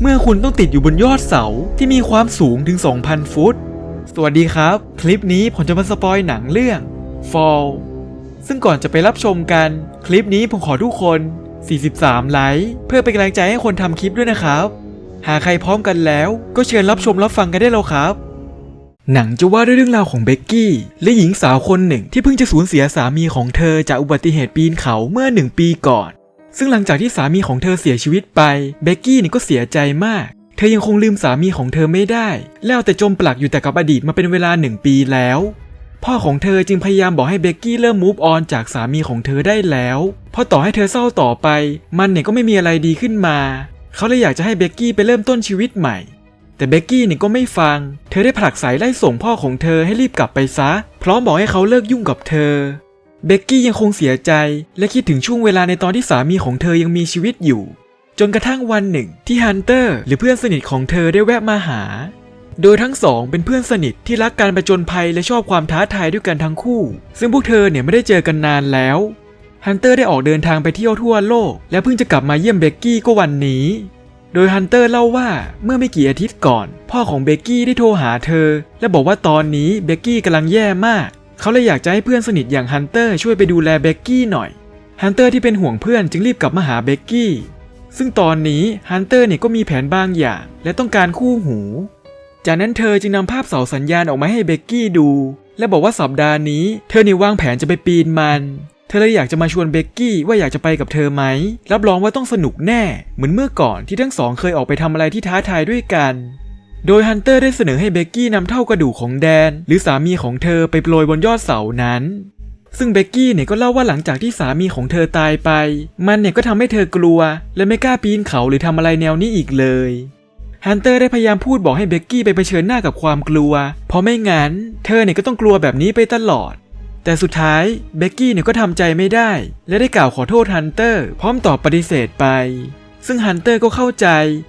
เมื่อคุณต้องติดอยู่บนยอดเสาที่มีความสูงถึง 2,000 ฟุต สวัสดีครับ คลิปนี้ผมจะมาสปอยหนังเรื่อง Fall ซึ่งก่อนจะไปรับชมกัน คลิปนี้ผมขอทุกคน 43 ไลค์เพื่อเป็นกำลังใจให้คนทำคลิปด้วยนะครับ หากใครพร้อมกันแล้ว ก็เชิญรับชมรับฟังกันได้แล้วครับ หนังจะว่าด้วยเรื่องราวของเบกกี้และหญิงสาวคนหนึ่งที่เพิ่งจะสูญเสียสามีของเธอจากอุบัติเหตุปีนเขาเมื่อหนึ่งปีก่อน ซึ่งหลังจากที่สามีของเธอเสียชีวิตไปเบกกี้นี่ก็เสียใจมาก เธอยังคงลืมสามีของเธอไม่ได้ แล้วแต่จมปลักอยู่แต่กับอดีตมาเป็นเวลาหนึ่งปีแล้ว พ่อของเธอจึงพยายามบอกให้เบกกี้เริ่มมูฟออนจากสามีของเธอได้แล้ว เพราะต่อให้เธอเศร้าต่อไป มันเนี่ยก็ไม่มีอะไรดีขึ้นมา เขาเลยอยากจะให้เบกกี้ไปเริ่มต้นชีวิตใหม่แต่เบกกี้เนี่ยก็ไม่ฟัง เธอได้ผลักสายไล่ส่งพ่อของเธอให้รีบกลับไปซะ พร้อมบอกให้เขาเลิกยุ่งกับเธอ เบกกี้ยังคงเสียใจและคิดถึงช่วงเวลาในตอนที่สามีของเธอยังมีชีวิตอยู่ จนกระทั่งวันหนึ่งที่ฮันเตอร์หรือเพื่อนสนิทของเธอได้แวะมาหา โดยทั้งสองเป็นเพื่อนสนิทที่รักการประจนภัยและชอบความท้าทายด้วยกันทั้งคู่ ซึ่งพวกเธอเนี่ยไม่ได้เจอกันนานแล้วฮันเตอร์ได้ออกเดินทางไปเที่ยวทั่วโลก และเพิ่งจะกลับมาเยี่ยมเบกกี้ก็วันนี้ โดยฮันเตอร์เล่าว่าเมื่อไม่กี่อาทิตย์ก่อน พ่อของเบกกี้ได้โทรหาเธอ และบอกว่าตอนนี้เบกกี้กำลังแย่มาก เขาเลยอยากจะให้เพื่อนสนิทอย่างฮันเตอร์ช่วยไปดูแลเบกกี้หน่อย ฮันเตอร์ที่เป็นห่วงเพื่อนจึงรีบกลับมาหาเบกกี้ ซึ่งตอนนี้ฮันเตอร์เนี่ยก็มีแผนบางอย่าง และต้องการคู่หู จากนั้นเธอจึงนำภาพเสาสัญญาณออกมาให้เบกกี้ดู และบอกว่าสัปดาห์นี้ เธอเนี่ยวางแผนจะไปปีนมัน เธอเลยอยากจะมาชวนเบกกี้ว่าอยากจะไปกับเธอไหม รับรองว่าต้องสนุกแน่ เหมือนเมื่อก่อนที่ทั้งสองเคยออกไปทำอะไรที่ท้าทายด้วยกัน โดยฮันเตอร์ได้เสนอให้เบกกี้นำเท่ากระดูกของแดน หรือสามีของเธอไปโปรยบนยอดเสานั้น ซึ่งเบกกี้เนี่ยก็เล่าว่าหลังจากที่สามีของเธอตายไป มันเนี่ยก็ทำให้เธอกลัว และไม่กล้าปีนเขาหรือทำอะไรแนวนี้อีกเลยฮันเตอร์ได้พยายามพูดบอกให้เบกกี้ไปเผชิญหน้ากับความกลัว เพราะไม่งั้น เธอเนี่ยก็ต้องกลัวแบบนี้ไปตลอด แต่สุดท้ายเบกกี้เนี่ยก็ทำใจไม่ได้ และได้กล่าวขอโทษฮันเตอร์ พร้อมตอบปฏิเสธไป ซึ่งฮันเตอร์ก็เข้าใจ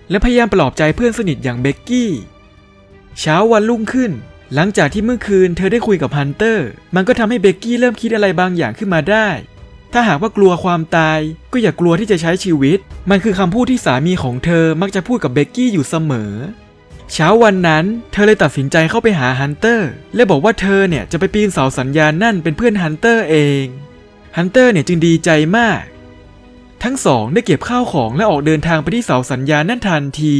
และพยายามปลอบใจเพื่อนสนิทอย่างเบกกี้ เช้าวันรุ่งขึ้น หลังจากที่เมื่อคืนเธอได้คุยกับฮันเตอร์ มันก็ทำให้เบกกี้เริ่มคิดอะไรบางอย่างขึ้นมาได้ ถ้าหากว่ากลัวความตายก็อย่ากลัวที่จะใช้ชีวิต มันคือคำพูดที่สามีของเธอมักจะพูดกับเบกกี้อยู่เสมอ เช้าวันนั้นเธอเลยตัดสินใจเข้าไปหาฮันเตอร์และบอกว่าเธอเนี่ยจะไปปีนเสาสัญญาณนั่นเป็นเพื่อนฮันเตอร์เองฮันเตอร์เนี่ยจึงดีใจมาก ทั้งสองได้เก็บข้าวของและออกเดินทางไปที่เสาสัญญาณนั่นทันที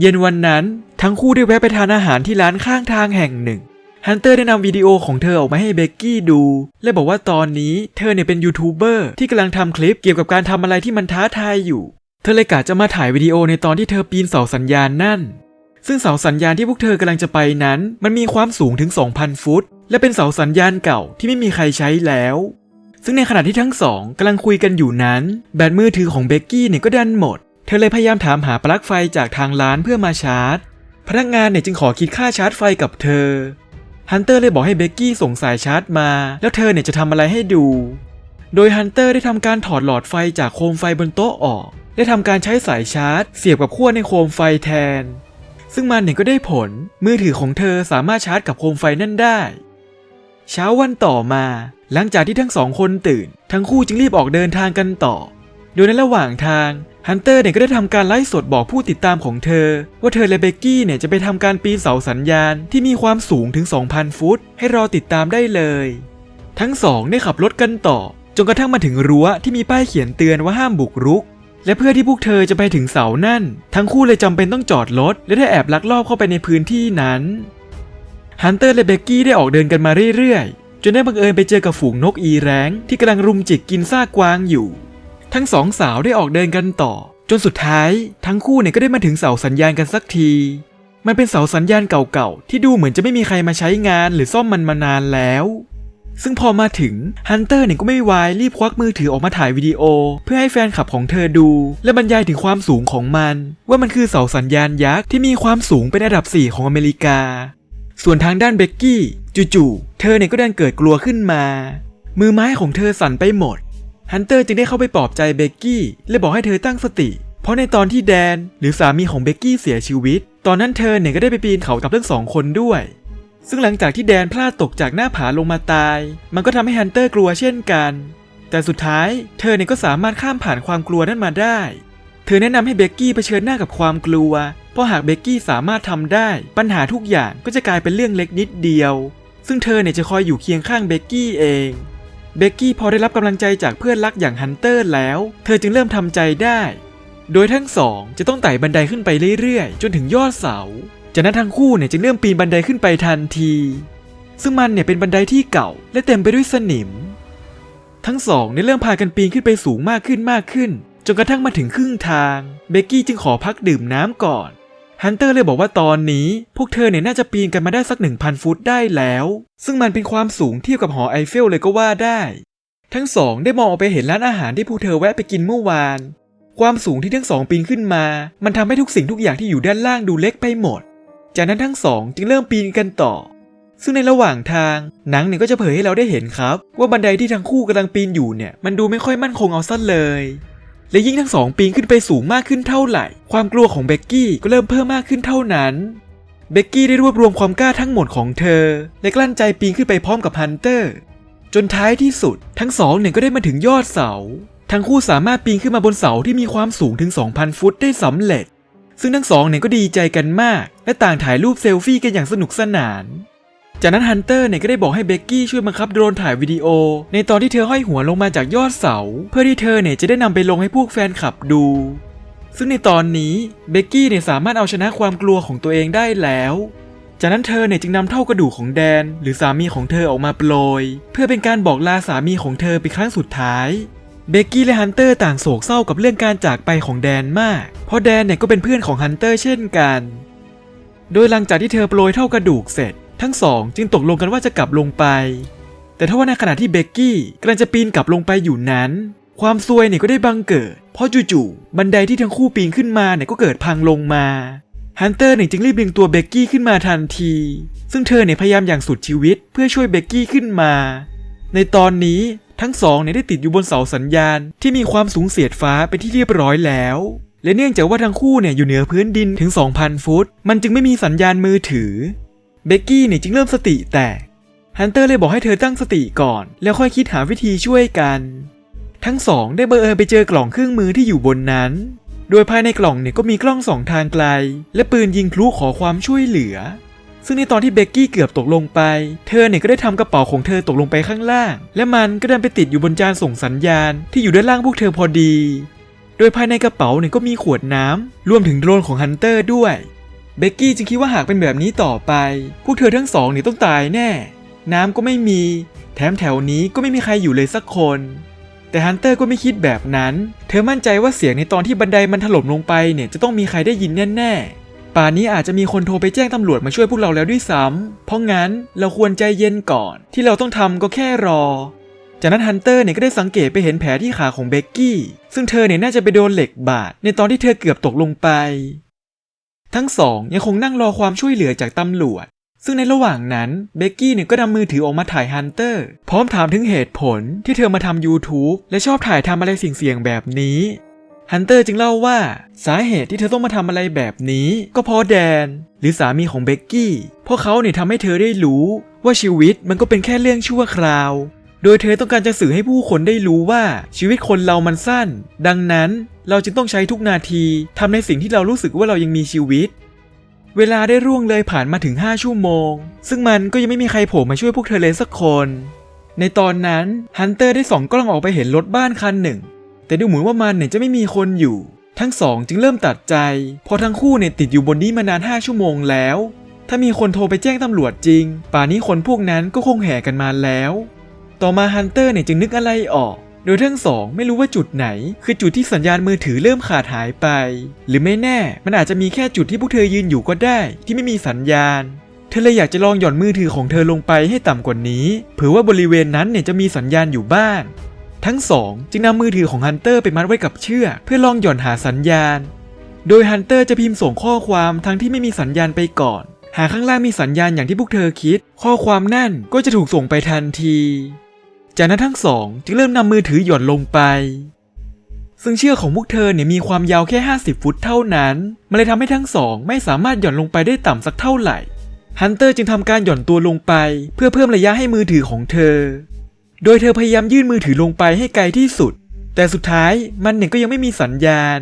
เย็นวันนั้นทั้งคู่ได้แวะไปทานอาหารที่ร้านข้างทางแห่งหนึ่ง ฮันเตอร์ได้นำวิดีโอของเธอออกมาให้เบกกี้ดู และบอกว่าตอนนี้เธอเนี่ยเป็นยูทูบเบอร์ที่กำลังทำคลิปเกี่ยวกับการทำอะไรที่มันท้าทายอยู่ เธอเลยกะจะมาถ่ายวิดีโอในตอนที่เธอปีนเสาสัญญาณนั่น ซึ่งเสาสัญญาณที่พวกเธอกำลังจะไปนั้น มันมีความสูงถึง 2,000 ฟุต และเป็นเสาสัญญาณเก่าที่ไม่มีใครใช้แล้ว ซึ่งในขณะที่ทั้งสองกำลังคุยกันอยู่นั้น แบตมือถือของเบกกี้เนี่ยก็ดันหมด เธอเลยพยายามถามหาปลั๊กไฟจากทางร้านเพื่อมาชาร์จ พนักงานเนี่ยจึงขอคิดค่าชาร์จไฟกับเธอ ฮันเตอร์เลยบอกให้เบกกี้ส่งสายชาร์จมา แล้วเธอเนี่ยจะทำอะไรให้ดู โดยฮันเตอร์ได้ทำการถอดหลอดไฟจากโคมไฟบนโต๊ะออก และทำการใช้สายชาร์จ เสียบกับขั้วในโคมไฟแทน ซึ่งมันเนี่ยก็ได้ผล มือถือของเธอสามารถชาร์จกับโคมไฟนั่นได้ เช้าวันต่อมา หลังจากที่ทั้งสองคนตื่น ทั้งคู่จึงรีบออกเดินทางกันต่อ โดยในระหว่างทางฮันเตอร์เนี่ยก็ได้ทำการไลฟ์สดบอกผู้ติดตามของเธอ ว่าเธอและเบกกี้เนี่ยจะไปทำการปีนเสาสัญญาณที่มีความสูงถึง 2,000 ฟุต ให้รอติดตามได้เลย ทั้งสองได้ขับรถกันต่อ จนกระทั่งมาถึงรั้วที่มีป้ายเขียนเตือนว่าห้ามบุกรุก และเพื่อที่พวกเธอจะไปถึงเสานั่น ทั้งคู่เลยจำเป็นต้องจอดรถและได้แอบลักลอบเข้าไปในพื้นที่นั้นฮันเตอร์และเบกกี้ได้ออกเดินกันมาเรื่อยๆ จนได้บังเอิญไปเจอกับฝูงนกอีแร้งที่กำลังรุมจิกกินซากกวางอยู่ ทั้งสองสาวได้ออกเดินกันต่อ จนสุดท้าย ทั้งคู่เนี่ยก็ได้มาถึงเสาสัญญาณกันสักที มันเป็นเสาสัญญาณเก่าๆที่ดูเหมือนจะไม่มีใครมาใช้งานหรือซ่อมมันมานานแล้ว ซึ่งพอมาถึงฮันเตอร์เนี่ยก็ไม่วายรีบควักมือถือออกมาถ่ายวิดีโอ เพื่อให้แฟนคลับของเธอดู และบรรยายถึงความสูงของมัน ว่ามันคือเสาสัญญาณยักษ์ที่มีความสูงเป็นอันดับ 4 ของอเมริกา ส่วนทางด้านเบกกี้จู่ๆเธอเนี่ยก็ดันเกิดกลัวขึ้นมา มือไม้ของเธอสั่นไปหมด ฮันเตอร์จึงได้เข้าไปปลอบใจเบกกี้และบอกให้เธอตั้งสติ เพราะในตอนที่แดนหรือสามีของเบกกี้เสียชีวิต ตอนนั้นเธอเนี่ยก็ได้ไปปีนเขากับทั้งสองคนด้วย ซึ่งหลังจากที่แดนพลาดตกจากหน้าผาลงมาตาย มันก็ทำให้ฮันเตอร์กลัวเช่นกัน แต่สุดท้ายเธอเนี่ยก็สามารถข้ามผ่านความกลัวนั้นมาได้ เธอแนะนำให้เบกกี้เผชิญหน้ากับความกลัว เพราะหากเบกกี้สามารถทำได้ ปัญหาทุกอย่างก็จะกลายเป็นเรื่องเล็กนิดเดียว ซึ่งเธอเนี่ยจะคอยอยู่เคียงข้างเบกกี้เอง เบกกี้พอได้รับกำลังใจจากเพื่อนรักอย่างฮันเตอร์แล้ว เธอจึงเริ่มทำใจได้ โดยทั้งสองจะต้องไต่บันไดขึ้นไปเรื่อยๆ จนถึงยอดเสา จากนั้นทั้งคู่เนี่ยจึงเริ่มปีนบันไดขึ้นไปทันที ซึ่งมันเนี่ยเป็นบันไดที่เก่า และเต็มไปด้วยสนิม ทั้งสองเนี่ยเริ่มพากันปีนขึ้นไปสูงมากขึ้นมากขึ้น จนกระทั่งมาถึงครึ่งทาง เบกกี้จึงขอพักดื่มน้ำก่อน ฮันเตอร์เลยบอกว่าตอนนี้ พวกเธอเนี่ยน่าจะปีนกันมาได้สัก 1,000 ฟุตได้แล้ว ซึ่งมันเป็นความสูงเทียบกับหอไอเฟลเลยก็ว่าได้ ทั้งสองได้มองออกไปเห็นร้านอาหารที่พวกเธอแวะไปกินเมื่อวาน ความสูงที่ทั้งสองปีนขึ้นมา มันทำให้ทุกสิ่งทุกอย่างที่อยู่ด้านล่างดูเล็กไปหมด จากนั้นทั้งสองจึงเริ่มปีนกันต่อ ซึ่งในระหว่างทางหนังเนี่ยก็จะเผยให้เราได้เห็นครับ ว่าบันไดที่ทั้งคู่กำลังปีนอยู่เนี่ยมันดูไม่ค่อยมั่นคงเอาซะเลย และยิ่งทั้งสองปีนขึ้นไปสูงมากขึ้นเท่าไหร่ ความกลัวของเบกกี้ก็เริ่มเพิ่มมากขึ้นเท่านั้นเบกกี้ได้รวบรวมความกล้าทั้งหมดของเธอ และกลั้นใจปีนขึ้นไปพร้อมกับฮันเตอร์ จนท้ายที่สุด ทั้งสองเนี่ยก็ได้มาถึงยอดเสา ทั้งคู่สามารถปีนขึ้นมาบนเสาที่มีความสูงถึง 2,000 ฟุตได้สำเร็จ ซึ่งทั้งสองเนี่ยก็ดีใจกันมาก และต่างถ่ายรูปเซลฟี่กันอย่างสนุกสนาน จากนั้นฮันเตอร์เนี่ยก็ได้บอกให้เบกกี้ช่วยบังคับโดรนถ่ายวิดีโอ ในตอนที่เธอห้อยหัวลงมาจากยอดเสา เพื่อที่เธอเนี่ยจะได้นำไปลงให้พวกแฟนคลับดู ซึ่งในตอนนี้เบกกี้เนี่ยสามารถเอาชนะความกลัวของตัวเองได้แล้วจากนั้นเธอเนี่ยจึงนำเท่ากระดูกของแดน หรือสามีของเธอออกมาโปรย เพื่อเป็นการบอกลาสามีของเธอเป็นครั้งสุดท้าย เบกกี้และฮันเตอร์ต่างโศกเศร้ากับเรื่องการจากไปของแดนมาก เพราะแดนเนี่ยก็เป็นเพื่อนของฮันเตอร์เช่นกัน โดยหลังจากที่เธอโปรยเท่ากระดูกเสร็จ ทั้งสองจึงตกลงกันว่าจะกลับลงไป แต่ถ้าว่าในขณะที่เบกกี้กำลังจะปีนกลับลงไปอยู่นั้น ความซวยเนี่ยก็ได้บังเกิด เพราะจู่ๆบันไดที่ทั้งคู่ปีนขึ้นมาเนี่ยก็เกิดพังลงมาฮันเตอร์เนี่ยจึงรีบดึงตัวเบกกี้ขึ้นมาทันที ซึ่งเธอเนี่ยพยายามอย่างสุดชีวิตเพื่อช่วยเบกกี้ขึ้นมา ในตอนนี้ทั้งสองเนี่ยได้ติดอยู่บนเสาสัญญาณที่มีความสูงเสียดฟ้าเป็นที่เรียบร้อยแล้ว และเนื่องจากว่าทั้งคู่เนี่ยอยู่เหนือพื้นดินถึง 2,000 ฟุต มันจึงไม่มีสัญญาณมือถือ เบกกี้เนี่ยจึงเริ่มสติแตกฮันเตอร์เลยบอกให้เธอตั้งสติก่อน แล้วค่อยคิดหาวิธีช่วยกัน ทั้งสองได้บังเอิญไปเจอกล่องเครื่องมือที่อยู่บนนั้น โดยภายในกล่องเนี่ยก็มีกล้องสองทางไกล และปืนยิงพลุขอความช่วยเหลือ ซึ่งในตอนที่เบกกี้เกือบตกลงไป เธอเนี่ยก็ได้ทำกระเป๋าของเธอตกลงไปข้างล่าง และมันก็ดันไปติดอยู่บนจานส่งสัญญาณที่อยู่ด้านล่างพวกเธอพอดี โดยภายในกระเป๋าเนี่ยก็มีขวดน้ำรวมถึงโดรนของฮันเตอร์ด้วย เบกกี้จึงคิดว่าหากเป็นแบบนี้ต่อไป พวกเธอทั้งสองเนี่ยต้องตายแน่ น้ำก็ไม่มี แถมแถวนี้ก็ไม่มีใครอยู่เลยสักคน แต่ฮันเตอร์ก็ไม่คิดแบบนั้น เธอมั่นใจว่าเสียงในตอนที่บันไดมันถล่มลงไปเนี่ยจะต้องมีใครได้ยินแน่ๆ ป่านนี้อาจจะมีคนโทรไปแจ้งตำรวจมาช่วยพวกเราแล้วด้วยซ้ำเพราะงั้นเราควรใจเย็นก่อน ที่เราต้องทำก็แค่รอ จากนั้นฮันเตอร์เนี่ยก็ได้สังเกตไปเห็นแผลที่ขาของเบกกี้ ซึ่งเธอเนี่ยน่าจะไปโดนเหล็กบาดในตอนที่เธอเกือบตกลงไป ทั้งสองยังคงนั่งรอความช่วยเหลือจากตำรวจ ซึ่งในระหว่างนั้นเบกกี้เนี่ยก็นำมือถือออกมาถ่ายฮันเตอร์ พร้อมถามถึงเหตุผลที่เธอมาทำ YouTube และชอบถ่ายทำอะไรสิ่งเสี่ยงแบบนี้ฮันเตอร์จึงเล่าว่าสาเหตุที่เธอต้องมาทำอะไรแบบนี้ ก็เพราะแดน หรือสามีของเบกกี้เพราะเขาเนี่ยทำให้เธอได้รู้ ว่าชีวิตมันก็เป็นแค่เรื่องชั่วคราว โดยเธอต้องการจะสื่อให้ผู้คนได้รู้ว่าชีวิตคนเรามันสั้น ดังนั้นเราจึงต้องใช้ทุกนาทีทำในสิ่งที่เรารู้สึกว่าเรายังมีชีวิต เวลาได้ร่วงเลยผ่านมาถึง 5 ชั่วโมง ซึ่งมันก็ยังไม่มีใครโผล่มาช่วยพวกเธอเลยสักคน ในตอนนั้นฮันเตอร์ได้ส่องกล้องออกไปเห็นรถบ้านคันหนึ่ง แต่ดูเหมือนว่ามันเนี่ยจะไม่มีคนอยู่ ทั้งสองจึงเริ่มตัดใจเพราะทั้งคู่เนี่ยติดอยู่บนนี้มานาน 5 ชั่วโมงแล้ว ถ้ามีคนโทรไปแจ้งตำรวจจริง ป่านนี้คนพวกนั้นก็คงแห่กันมาแล้ว ต่อมาฮันเตอร์เนี่ยจึงนึกอะไรออก โดยทั้งสองไม่รู้ว่าจุดไหน คือจุดที่สัญญาณมือถือเริ่มขาดหายไป หรือไม่แน่ มันอาจจะมีแค่จุดที่พวกเธอยืนอยู่ก็ได้ ที่ไม่มีสัญญาณ เธอเลยอยากจะลองหย่อนมือถือของเธอลงไปให้ต่ำกว่านี้เผื่อว่าบริเวณนั้นเนี่ยจะมีสัญญาณอยู่บ้างทั้งสองจึงนำมือถือของฮันเตอร์ไปมัดไว้กับเชือกเพื่อลองหย่อนหาสัญญาณ โดยฮันเตอร์จะพิมพ์ส่งข้อความทั้งที่ไม่มีสัญญาณไปก่อน หากข้างล่างมีสัญญาณอย่างที่พวกเธอคิด ข้อความนั่นก็จะถูกส่งไปทันที จากนั้นทั้งสองจึงเริ่มนำมือถือหย่อนลงไป ซึ่งเชือกของพวกเธอเนี่ยมีความยาวแค่ 50 ฟุตเท่านั้น มันเลยทำให้ทั้งสองไม่สามารถหย่อนลงไปได้ต่ำสักเท่าไหร่ ฮันเตอร์จึงทำการหย่อนตัวลงไป เพื่อเพิ่มระยะให้มือถือของเธอ โดยเธอพยายามยื่นมือถือลงไปให้ไกลที่สุด แต่สุดท้ายมันเนี่ยก็ยังไม่มีสัญญาณ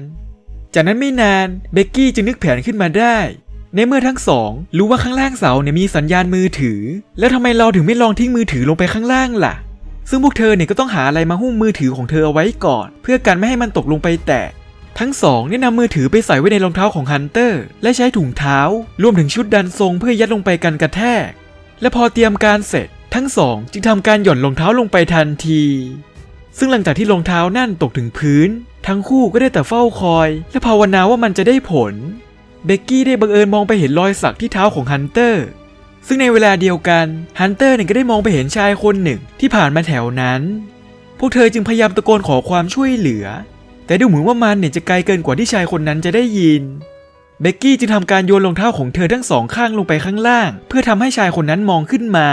จากนั้นไม่นานเบกกี้จึงนึกแผนขึ้นมาได้ในเมื่อทั้งสองรู้ว่าข้างล่างเสาเนี่ยมีสัญญาณมือถือ แล้วทำไมเราถึงไม่ลองทิ้งมือถือลงไปข้างล่างล่ะ ซึ่งพวกเธอเนี่ยก็ต้องหาอะไรมาหุ้มมือถือของเธอเอาไว้ก่อน เพื่อกันไม่ให้มันตกลงไปแตกทั้งสองได้นำมือถือไปใส่ไว้ในรองเท้าของฮันเตอร์ และใช้ถุงเท้า รวมถึงชุดดันทรงเพื่อยัดลงไปกันกระแทก และพอเตรียมการเสร็จ ทั้งสองจึงทำการหย่อนรองเท้าลงไปทันที ซึ่งหลังจากที่รองเท้านั่นตกถึงพื้น ทั้งคู่ก็ได้แต่เฝ้าคอย และภาวนาว่ามันจะได้ผล เบกกี้ได้บังเอิญมองไปเห็นรอยสักที่เท้าของฮันเตอร์ ซึ่งในเวลาเดียวกันฮันเตอร์เนี่ยก็ได้มองไปเห็นชายคนหนึ่งที่ผ่านมาแถวนั้น พวกเธอจึงพยายามตะโกนขอความช่วยเหลือ แต่ดูเหมือนว่ามันเนี่ยจะไกลเกินกว่าที่ชายคนนั้นจะได้ยินเบกกี้จึงทำการโยนรองเท้าของเธอทั้งสองข้างลงไปข้างล่าง เพื่อทำให้ชายคนนั้นมองขึ้นมา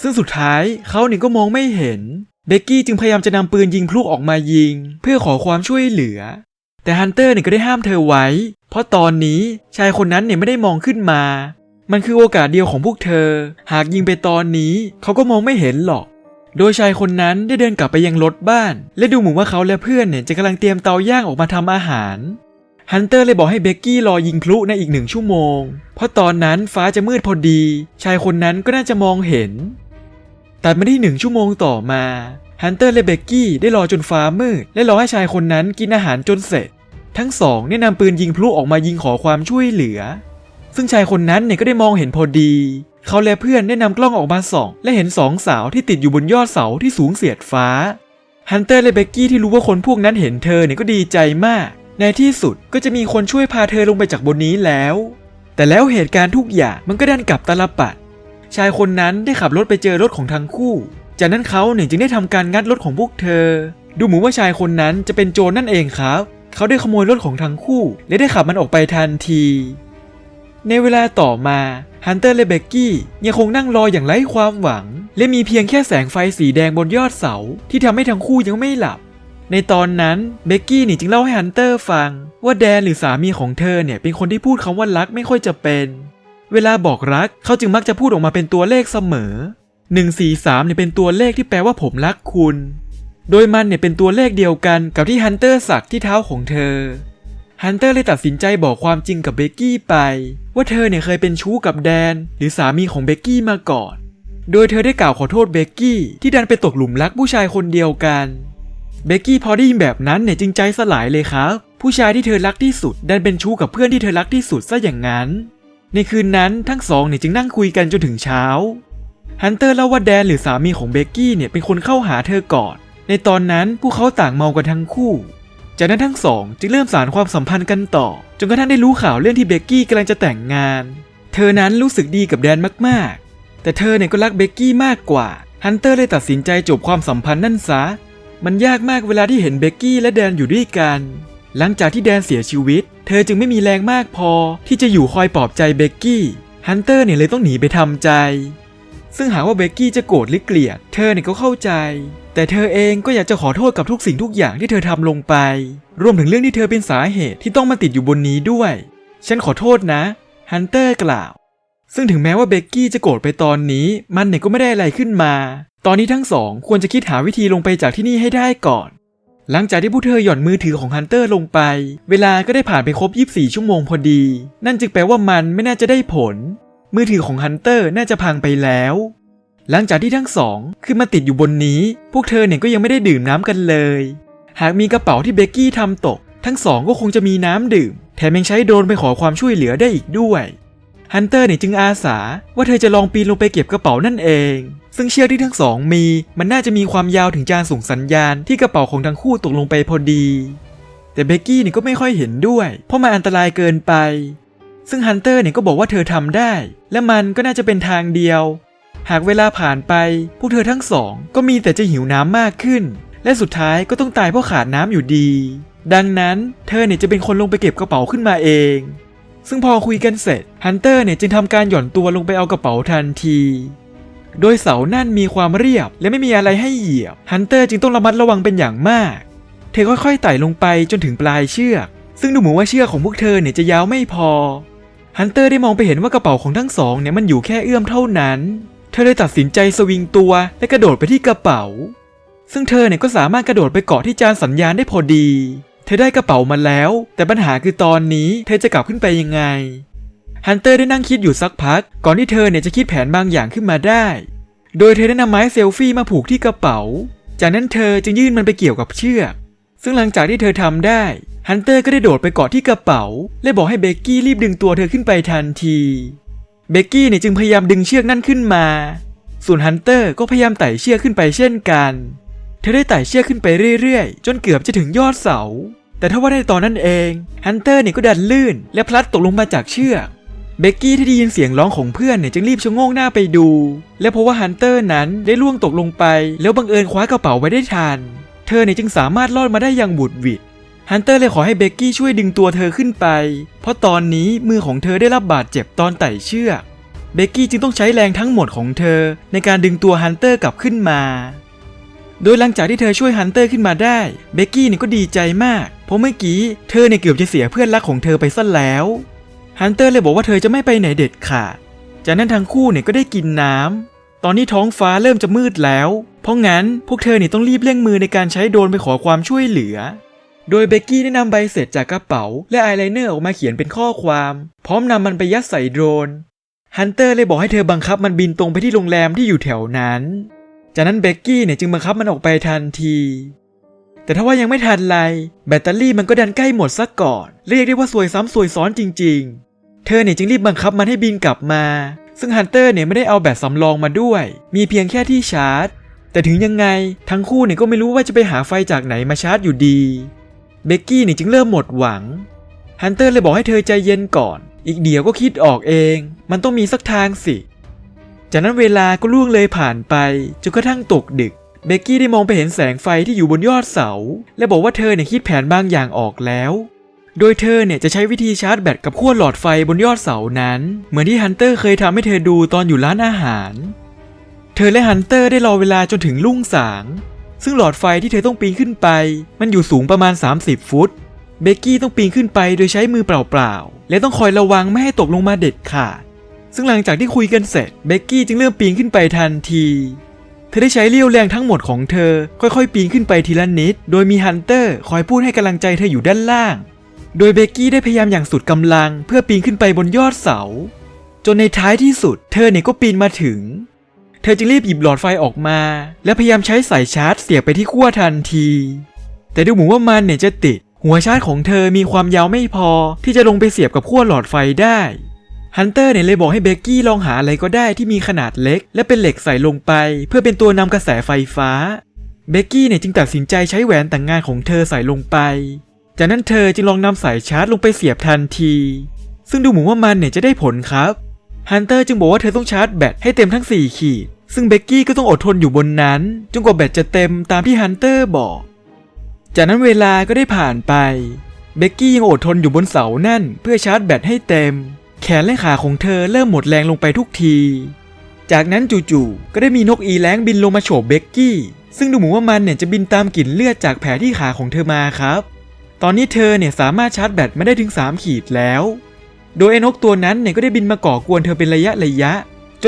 ซึ่งสุดท้ายเขาเนี่ยก็มองไม่เห็นเบกกี้จึงพยายามจะนำปืนยิงพลุออกมายิง เพื่อขอความช่วยเหลือ แต่ฮันเตอร์เนี่ยก็ได้ห้ามเธอไว้ เพราะตอนนี้ชายคนนั้นเนี่ยไม่ได้มองขึ้นมา มันคือโอกาสเดียวของพวกเธอ หากยิงไปตอนนี้ เขาก็มองไม่เห็นหรอก โดยชายคนนั้นได้เดินกลับไปยังรถบ้าน และดูเหมือนว่าเขาและเพื่อนเนี่ยจะกำลังเตรียมเตาย่างออกมาทำอาหาร ฮันเตอร์เลยบอกให้เบกกี้รอยิงพลุในอีกหนึ่งชั่วโมง เพราะตอนนั้นฟ้าจะมืดพอดี ชายคนนั้นก็น่าจะมองเห็น แตัดมาที่หนึ่งชั่วโมงต่อมาฮันเตอร์และเบกกี้ได้รอจนฟ้ามืด และรอให้ชายคนนั้นกินอาหารจนเสร็จ ทั้งสองได้นำปืนยิงพลุออกมายิงขอความช่วยเหลือ ซึ่งชายคนนั้นเนี่ยก็ได้มองเห็นพอดี เขาและเพื่อนได้นำกล้องออกมาส่อง และเห็นสองสาวที่ติดอยู่บนยอดเสาที่สูงเสียดฟ้าฮันเตอร์และเบกกี้ที่รู้ว่าคนพวกนั้นเห็นเธอเนี่ยก็ดีใจมาก ในที่สุดก็จะมีคนช่วยพาเธอลงไปจากบนนี้แล้ว แต่แล้วเหตุการณ์ทุกอย่างมันก็ดันกลับตาลปัด ชายคนนั้นได้ขับรถไปเจอรถของทั้งคู่ จากนั้นเขาเนี่ยจึงได้ทำการงัดรถของพวกเธอ ดูเหมือนว่าชายคนนั้นจะเป็นโจรนั่นเองครับ เขาได้ขโมยรถของทั้งคู่ และได้ขับมันออกไปทันที ในเวลาต่อมาฮันเตอร์และเบกกี้ยังคงนั่งรออย่างไร้ความหวัง และมีเพียงแค่แสงไฟสีแดงบนยอดเสา ที่ทำให้ทั้งคู่ยังไม่หลับ ในตอนนั้นเบกกี้นี่จึงเล่าให้ฮันเตอร์ฟัง ว่าแดนหรือสามีของเธอเนี่ยเป็นคนที่พูดคำว่ารักไม่ค่อยจะเป็น เวลาบอกรักเขาจึงมักจะพูดออกมาเป็นตัวเลขเสมอ 143เนี่ยเป็นตัวเลขที่แปลว่าผมรักคุณ โดยมันเนี่ยเป็นตัวเลขเดียวกันกับที่ฮันเตอร์สักที่เท้าของเธอ ฮันเตอร์เลยตัดสินใจบอกความจริงกับเบกกี้ไป ว่าเธอเนี่ยเคยเป็นชู้กับแดน หรือสามีของเบกกี้มาก่อน โดยเธอได้กล่าวขอโทษเบกกี้ที่ดันไปตกหลุมรักผู้ชายคนเดียวกันเบกกี้พอได้ยินแบบนั้นเนี่ยจึงใจสลายเลยครับ ผู้ชายที่เธอรักที่สุด ดันเป็นชู้กับเพื่อนที่เธอรักที่สุดซะอย่างนั้น ในคืนนั้นทั้งสองเนี่ยจึงนั่งคุยกันจนถึงเช้าฮันเตอร์เล่าว่าแดนหรือสามีของเบกกี้เนี่ยเป็นคนเข้าหาเธอก่อน ในตอนนั้นพวกเขาต่างเมากันทั้งคู่ จากนั้นทั้งสองจึงเริ่มสารความสัมพันธ์กันต่อ จนกระทั่งได้รู้ข่าวเรื่องที่เบกกี้กำลังจะแต่งงาน เธอนั้นรู้สึกดีกับแดนมากๆ แต่เธอเนี่ยก็รักเบกกี้มากกว่าฮันเตอร์เลยตัดสินใจจบความสัมพันธ์นั่นซะ มันยากมากเวลาที่เห็นเบกกี้และแดนอยู่ด้วยกัน หลังจากที่แดนเสียชีวิต เธอจึงไม่มีแรงมากพอที่จะอยู่คอยปลอบใจเบกกี้ฮันเตอร์เนี่ยเลยต้องหนีไปทำใจ ซึ่งหากว่าเบกกี้จะโกรธหรือเกลียด เธอเนี่ยก็เข้าใจ แต่เธอเองก็อยากจะขอโทษกับทุกสิ่งทุกอย่างที่เธอทำลงไป รวมถึงเรื่องที่เธอเป็นสาเหตุที่ต้องมาติดอยู่บนนี้ด้วย ฉันขอโทษนะ ฮันเตอร์กล่าว ซึ่งถึงแม้ว่าเบกกี้จะโกรธไปตอนนี้ มันเนี่ยก็ไม่ได้อะไรขึ้นมา ตอนนี้ทั้งสองควรจะคิดหาวิธีลงไปจากที่นี่ให้ได้ก่อน หลังจากที่ผู้เธอหย่อนมือถือของฮันเตอร์ลงไป เวลาก็ได้ผ่านไปครบ 24 ชั่วโมงพอดี นั่นจึงแปลว่ามันไม่น่าจะได้ผล มือถือของฮันเตอร์น่าจะพังไปแล้ว หลังจากที่ทั้งสองขึ้นมาติดอยู่บนนี้ พวกเธอเนี่ยก็ยังไม่ได้ดื่มน้ำกันเลย หากมีกระเป๋าที่เบกกี้ทำตก ทั้งสองก็คงจะมีน้ำดื่ม แถมยังใช้โดรนไปขอความช่วยเหลือได้อีกด้วยฮันเตอร์เนี่ยจึงอาสาว่าเธอจะลองปีนลงไปเก็บกระเป๋านั่นเอง ซึ่งเชือกที่ทั้งสองมี มันน่าจะมีความยาวถึงการส่งสัญญาณที่กระเป๋าของทั้งคู่ตกลงไปพอดี แต่เบกกี้เนี่ยก็ไม่ค่อยเห็นด้วย เพราะมันอันตรายเกินไป ซึ่งฮันเตอร์เนี่ยก็บอกว่าเธอทำได้ และมันก็น่าจะเป็นทางเดียว หากเวลาผ่านไป พวกเธอทั้งสอง ก็มีแต่จะหิวน้ำมากขึ้น และสุดท้ายก็ต้องตายเพราะขาดน้ำอยู่ดี ดังนั้นเธอเนี่ยจะเป็นคนลงไปเก็บกระเป๋าขึ้นมาเอง ซึ่งพอคุยกันเสร็จฮันเตอร์เนี่ยจึงทำการหย่อนตัวลงไปเอากระเป๋าทันที โดยเสานั่นมีความเรียบและไม่มีอะไรให้เหยียบฮันเตอร์จึงต้องระมัดระวังเป็นอย่างมาก เธอค่อยๆไต่ลงไปจนถึงปลายเชือก ซึ่งดูเหมือนว่าเชือกของพวกเธอเนี่ยจะยาวไม่พอฮันเตอร์ได้มองไปเห็นว่ากระเป๋าของทั้งสองเนี่ยมันอยู่แค่เอื้อมเท่านั้น ธอเลยตัดสินใจสวิงตัวและกระโดดไปที่กระเป๋า ซึ่งเธอเนี่ยก็สามารถกระโดดไปเกาะที่จานสัญญาณได้พอดี เธอได้กระเป๋ามาแล้ว แต่ปัญหาคือตอนนี้เธอจะกลับขึ้นไปยังไง ฮันเตอร์ได้นั่งคิดอยู่สักพัก ก่อนที่เธอเนี่ยจะคิดแผนบางอย่างขึ้นมาได้ โดยเธอได้นำไม้เซลฟี่มาผูกที่กระเป๋า จากนั้นเธอจึงยื่นมันไปเกี่ยวกับเชือก ซึ่งหลังจากที่เธอทำได้ ฮันเตอร์ก็ได้โดดไปเกาะที่กระเป๋า และบอกให้เบกกี้รีบดึงตัวเธอขึ้นไปทันที เบกกี้เนี่ยจึงพยายามดึงเชือกนั่นขึ้นมา ส่วนฮันเตอร์ก็พยายามไต่เชือกขึ้นไปเช่นกัน เธอได้ไต่เชือกขึ้นไปเรื่อยๆ จนเกือบจะถึงยอดเสา แต่ถ้าว่าในตอนนั้นเองฮันเตอร์เนี่ยก็ดันลื่น และพลัดตกลงมาจากเชือก เบกกี้ที่ได้ยินเสียงร้องของเพื่อนเนี่ยจึงรีบชะโงกหน้าไปดู และเพราะว่าฮันเตอร์นั้นได้ล่วงตกลงไป แล้วบังเอิญคว้ากระเป๋าไว้ได้ทัน เธอเนี่ยจึงสามารถรอดมาได้อย่างบุดหวิด ฮันเตอร์เลยขอให้เบกกี้ช่วยดึงตัวเธอขึ้นไป เพราะตอนนี้มือของเธอได้รับบาดเจ็บตอนไต่เชือก เบกกี้จึงต้องใช้แรงทั้งหมดของเธอ ในการดึงตัวฮันเตอร์กลับขึ้นมา โดยหลังจากที่เธอช่วยฮันเตอร์ขึ้นมาได้ เบกกี้เนี่ยก็ดีใจมาก เพราะเมื่อกี้เธอเนี่ยเกือบจะเสียเพื่อนรักของเธอไปซะแล้ว ฮันเตอร์เลยบอกว่าเธอจะไม่ไปไหนเด็ดขาด จากนั้นทั้งคู่เนี่ยก็ได้กินน้ำตอนนี้ท้องฟ้าเริ่มจะมืดแล้ว เพราะงั้นพวกเธอเนี่ยต้องรีบเร่งมือในการใช้โดรนไปขอความช่วยเหลือ โดยเบกกี้ได้นำใบเสร็จจากกระเป๋า และอายไลเนอร์ออกมาเขียนเป็นข้อความ พร้อมนำมันไปยัดใส่โดรน ฮันเตอร์เลยบอกให้เธอบังคับมันบินตรงไปที่โรงแรมที่อยู่แถวนั้น จากนั้นเบกกี้เนี่ยจึงบังคับมันออกไปทันที แต่ถ้าว่ายังไม่ทันไรแบตเตอรี่มันก็ดันใกล้หมดซะก่อน เรียกได้ว่าซวยซ้ำซวยซ้อนจริง ๆ เธอเนี่ยจึงรีบบังคับมันให้บินกลับมา ซึ่งฮันเตอร์เนี่ยไม่ได้เอาแบตสำรองมาด้วย มีเพียงแค่ที่ชาร์จ แต่ถึงยังไงทั้งคู่เนี่ยก็ไม่รู้ว่าจะไปหาไฟจากไหนมาชาร์จอยู่ดี เบกกี้เนี่ยจึงเริ่มหมดหวัง ฮันเตอร์เลยบอกให้เธอใจเย็นก่อน อีกเดี๋ยวก็คิดออกเอง มันต้องมีสักทางสิ จากนั้นเวลาก็ล่วงเลยผ่านไปจนกระทั่งตกดึก เบกกี้ได้มองไปเห็นแสงไฟที่อยู่บนยอดเสา และบอกว่าเธอเนี่ยคิดแผนบางอย่างออกแล้ว โดยเธอเนี่ยจะใช้วิธีชาร์จแบตกับขั้วหลอดไฟบนยอดเสานั้น เหมือนที่ฮันเตอร์เคยทำให้เธอดูตอนอยู่ร้านอาหาร เธอและฮันเตอร์ได้รอเวลาจนถึงรุ่งสาง ซึ่งหลอดไฟที่เธอต้องปีนขึ้นไป มันอยู่สูงประมาณ 30 ฟุต เบกกี้ต้องปีนขึ้นไปโดยใช้มือเปล่าๆ และต้องคอยระวังไม่ให้ตกลงมาเด็ดขาด ซึ่งหลังจากที่คุยกันเสร็จ เบกกี้จึงเริ่มปีนขึ้นไปทันที เธอได้ใช้เรี่ยวแรงทั้งหมดของเธอ ค่อยๆ ปีนขึ้นไปทีละนิด โดยมีฮันเตอร์คอยพูดให้กำลังใจเธออยู่ด้านล่าง โดยเบกกี้ได้พยายามอย่างสุดกำลัง เพื่อปีนขึ้นไปบนยอดเสา จนในท้ายที่สุด เธอเนี่ยก็ปีนมาถึง ธอจึงรีบหยิบหลอดไฟออกมา และพยายามใช้สายชาร์จเสียบไปที่ขั้วทันที แต่ดูเหมือนว่ามันเนี่ยจะติด หัวชาร์จของเธอมีความยาวไม่พอ ที่จะลงไปเสียบกับขั้วหลอดไฟได้ฮันเตอร์เนี่ยเลยบอกให้เบกกี้ลองหาอะไรก็ได้ที่มีขนาดเล็ก และเป็นเหล็กใส่ลงไป เพื่อเป็นตัวนำกระแสไฟฟ้าเบกกี้เนี่ยจึงตัดสินใจใช้แหวนแต่งงานของเธอใส่ลงไป จากนั้นเธอจึงลองนำสายชาร์จลงไปเสียบทันที ซึ่งดูเหมือนว่ามันเนี่ยจะได้ผลครับฮันเตอร์จึงบอกว่าเธอต้องชาร์จแบตให้เต็มทั้ง 4 ขีด ซึ่งเบกกี้ก็ต้องอดทนอยู่บนนั้น จนกว่าแบตจะเต็มตามที่ฮันเตอร์บอก จากนั้นเวลาก็ได้ผ่านไป เบกกี้ยังอดทนอยู่บนเสานั่น เพื่อชาร์จแบตให้เต็ม แขนและขาของเธอเริ่มหมดแรงลงไปทุกที จากนั้นจู่ๆก็ได้มีนกอีแร้งบินลงมาโฉบเบกกี้ ซึ่งดูเหมือนว่ามันเนี่ยจะบินตามกลิ่นเลือดจากแผลที่ขาของเธอมาครับ ตอนนี้เธอเนี่ยสามารถชาร์จแบตมาได้ถึง 3 ขีดแล้ว โดยไอ้นกตัวนั้นเนี่ยก็ได้บินมาก่อกวนเธอเป็นระยะระยะ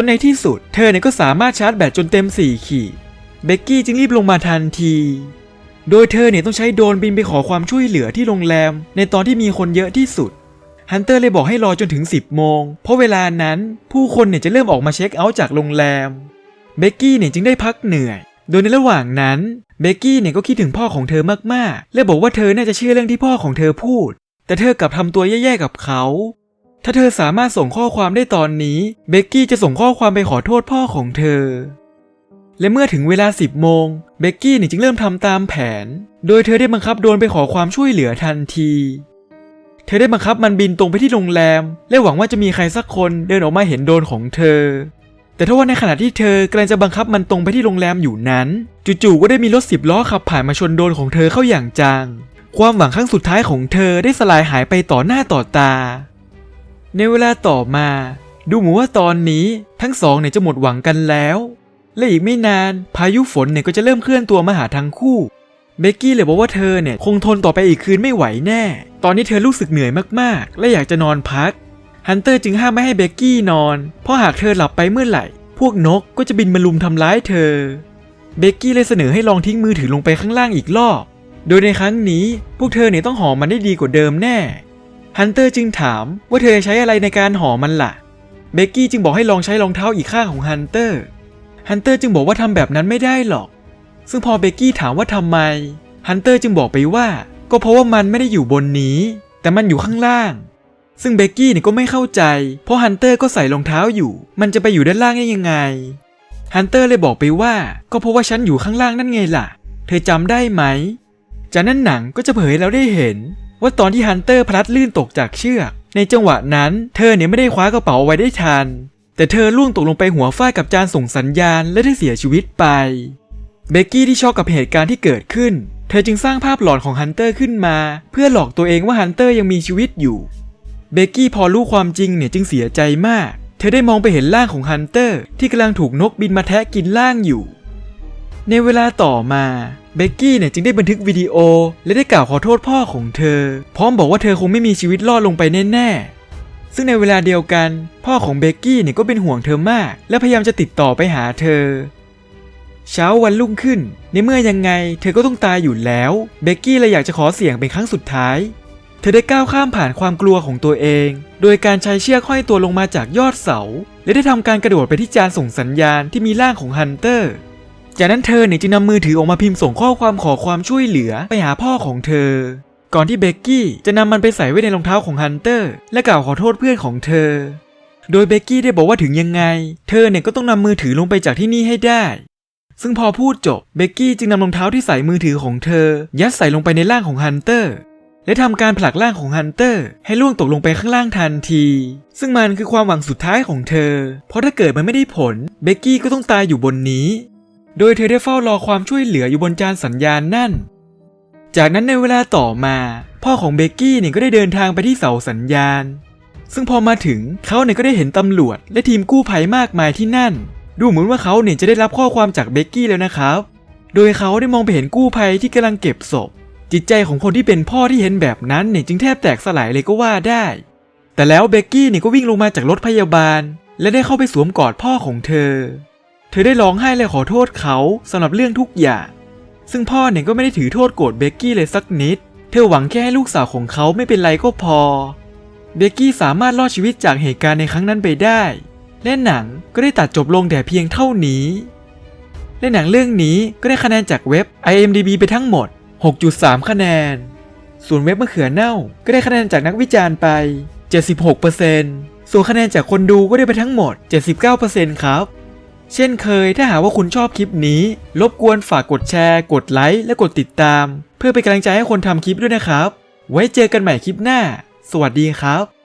นในที่สุด เธอเนี่ยก็สามารถชาร์จแบตจนเต็ม 4 ขีด เบกกี้จึงรีบลงมาทันที โดยเธอเนี่ยต้องใช้โดรนบินไปขอความช่วยเหลือที่โรงแรม ในตอนที่มีคนเยอะที่สุด ฮันเตอร์เลยบอกให้รอจนถึง 10 โมง เพราะเวลานั้นผู้คนเนี่ยจะเริ่มออกมาเช็คเอาท์จากโรงแรม เบกกี้เนี่ยจึงได้พักเหนื่อย โดยในระหว่างนั้นเบกกี้เนี่ยก็คิดถึงพ่อของเธอมากๆ และบอกว่าเธอน่าจะเชื่อเรื่องที่พ่อของเธอพูด แต่เธอกลับทำตัวแย่ๆกับเขา ถ้าเธอสามารถส่งข้อความได้ตอนนี้ เบกกี้จะส่งข้อความไปขอโทษพ่อของเธอ และเมื่อถึงเวลา 10 โมง เบกกี้เนี่ยจึงเริ่มทำตามแผน โดยเธอได้บังคับโดนไปขอความช่วยเหลือทันที เธอได้บังคับมันบินตรงไปที่โรงแรม และหวังว่าจะมีใครสักคนเดินออกมาเห็นโดนของเธอ แต่ถ้าว่าในขณะที่เธอกำลังจะบังคับมันตรงไปที่โรงแรมอยู่นั้น จู่ๆก็ได้มีรถสิบล้อขับผ่านมาชนโดนของเธอเข้าอย่างจัง ความหวังครั้งสุดท้ายของเธอได้สลายหายไปต่อหน้าต่อตา ในเวลาต่อมา ดูเหมือนว่าตอนนี้ทั้งสองเนี่ยจะหมดหวังกันแล้ว และอีกไม่นานพายุฝนเนี่ยก็จะเริ่มเคลื่อนตัวมาหาทั้งคู่เบกกี้เลยบอกว่าเธอเนี่ยคงทนต่อไปอีกคืนไม่ไหวแน่ ตอนนี้เธอรู้สึกเหนื่อยมากๆ และอยากจะนอนพัก ฮันเตอร์จึงห้ามไม่ให้เบกกี้นอน เพราะหากเธอหลับไปเมื่อไหร่ พวกนกก็จะบินมาลุมทำร้ายเธอ เบกกี้เลยเสนอให้ลองทิ้งมือถือลงไปข้างล่างอีกรอบโโดยในครั้งนี้พวกเธอเนี่ยต้องห่อมันได้ดีกว่าเดิมแน่ ฮันเตอร์จึงถามว่าเธอจะใช้อะไรในการห่อมันล่ะ เบกกี้จึงบอกให้ลองใช้รองเท้าอีกข้างของฮันเตอร์ ฮันเตอร์จึงบอกว่าทำแบบนั้นไม่ได้หรอก ซึ่งพอเบกกี้ถามว่าทำไม ฮันเตอร์จึงบอกไปว่า ก็เพราะว่ามันไม่ได้อยู่บนนี้ แต่มันอยู่ข้างล่าง ซึ่งเบกกี้เนี่ยก็ไม่เข้าใจ เพราะฮันเตอร์ก็ใส่รองเท้าอยู่ มันจะไปอยู่ด้านล่างได้ยังไง ฮันเตอร์เลยบอกไปว่า ก็เพราะว่าฉันอยู่ข้างล่างนั่นไงล่ะ เธอจำได้ไหม จากนั้นหนังก็จะเผยให้เราได้เห็น ว่าตอนที่ฮันเตอร์พลัดลื่นตกจากเชือก ในจังหวะนั้น เธอเนี่ยไม่ได้คว้ากระเป๋าไว้ได้ทัน แต่เธอล่วงตกลงไปหัวฟาดกับจานส่งสัญญาณและได้เสียชีวิตไป เบกกี้ที่ช็อกกับเหตุการณ์ที่เกิดขึ้น เธอจึงสร้างภาพหลอนของฮันเตอร์ขึ้นมา เพื่อหลอกตัวเองว่าฮันเตอร์ยังมีชีวิตอยู่เบกกี้พอรู้ความจริงเนี่ยจึงเสียใจมาก เธอได้มองไปเห็นร่างของฮันเตอร์ที่กำลังถูกนกบินมาแทะกินร่างอยู่ ในเวลาต่อมา เบกกี้เนี่ยจึงได้บันทึกวิดีโอ และได้กล่าวขอโทษพ่อของเธอ พร้อมบอกว่าเธอคงไม่มีชีวิตรอดลงไปแน่ๆ ซึ่งในเวลาเดียวกัน พ่อของเบกกี้เนี่ยก็เป็นห่วงเธอมาก และพยายามจะติดต่อไปหาเธอ เช้าวันรุ่งขึ้น ในเมื่อยังไง เธอก็ต้องตายอยู่แล้ว เบกกี้เลยอยากจะขอเสี่ยงเป็นครั้งสุดท้าย เธอได้ก้าวข้ามผ่านความกลัวของตัวเอง โดยการใช้เชือกห้อยตัวลงมาจากยอดเสา และได้ทำการกระโดดไปที่จานส่งสัญญาณที่มีร่างของฮันเตอร์ จากนั้นเธอเนี่ยจึงนำมือถือออกมาพิมพ์ส่งข้อความขอความช่วยเหลือไปหาพ่อของเธอ ก่อนที่เบกกี้จะนำมันไปใส่ไว้ในรองเท้าของฮันเตอร์ และกล่าวขอโทษเพื่อนของเธอ โดยเบกกี้ได้บอกว่าถึงยังไง เธอเนี่ยก็ต้องนำมือถือลงไปจากที่นี่ให้ได้ ซึ่งพอพูดจบเบกกี้จึงนำรองเท้าที่ใส่มือถือของเธอ ยัดใส่ลงไปในร่างของฮันเตอร์และทำการผลักร่างของฮันเตอร์ให้ล่วงตกลงไปข้างล่างทันที ซึ่งมันคือความหวังสุดท้ายของเธอ เพราะถ้าเกิดมันไม่ได้ผลเบกกี้ก็ต้องตายอยู่บนนี้ โดยเธอได้เฝ้ารอความช่วยเหลืออยู่บนจานสัญญาณนั่น จากนั้นในเวลาต่อมา พ่อของเบกกี้เนี่ยก็ได้เดินทางไปที่เสาสัญญาณ ซึ่งพอมาถึงเขาเนี่ยก็ได้เห็นตำรวจ และทีมกู้ภัยมากมายที่นั่น ดูเหมือนว่าเขาเนี่ยจะได้รับข้อความจากเบกกี้แล้วนะครับ โดยเขาได้มองไปเห็นกู้ภัยที่กำลังเก็บศพ จิตใจของคนที่เป็นพ่อที่เห็นแบบนั้นเนี่ยจึงแทบแตกสลายเลยก็ว่าได้ แต่แล้วเบกกี้เนี่ยก็วิ่งลงมาจากรถพยาบาล และได้เข้าไปสวมกอดพ่อของเธอ เธอได้ร้องไห้และขอโทษเขาสำหรับเรื่องทุกอย่าง ซึ่งพ่อเนี่ยก็ไม่ได้ถือโทษโกรธเบกกี้เลยสักนิด เธอหวังแค่ให้ลูกสาวของเขาไม่เป็นไรก็พอ เบกกี้สามารถรอดชีวิตจากเหตุการณ์ในครั้งนั้นไปได้ และหนังก็ได้ตัดจบลงแต่เพียงเท่านี้ และหนังเรื่องนี้ก็ได้คะแนนจากเว็บ IMDb ไปทั้งหมด 6.3 คะแนน ส่วนเว็บมะเขือเน่า ก็ได้คะแนนจากนักวิจารณ์ไป 76%ส่วนคะแนนจากคนดูก็ได้ไปทั้งหมด 79%ครับ เช่นเคยถ้าหากว่าคุณชอบคลิปนี้ รบกวนฝากกดแชร์ กดไลค์และกดติดตาม เพื่อเป็นกำลังใจให้คนทำคลิปด้วยนะครับ ไว้เจอกันใหม่คลิปหน้า สวัสดีครับ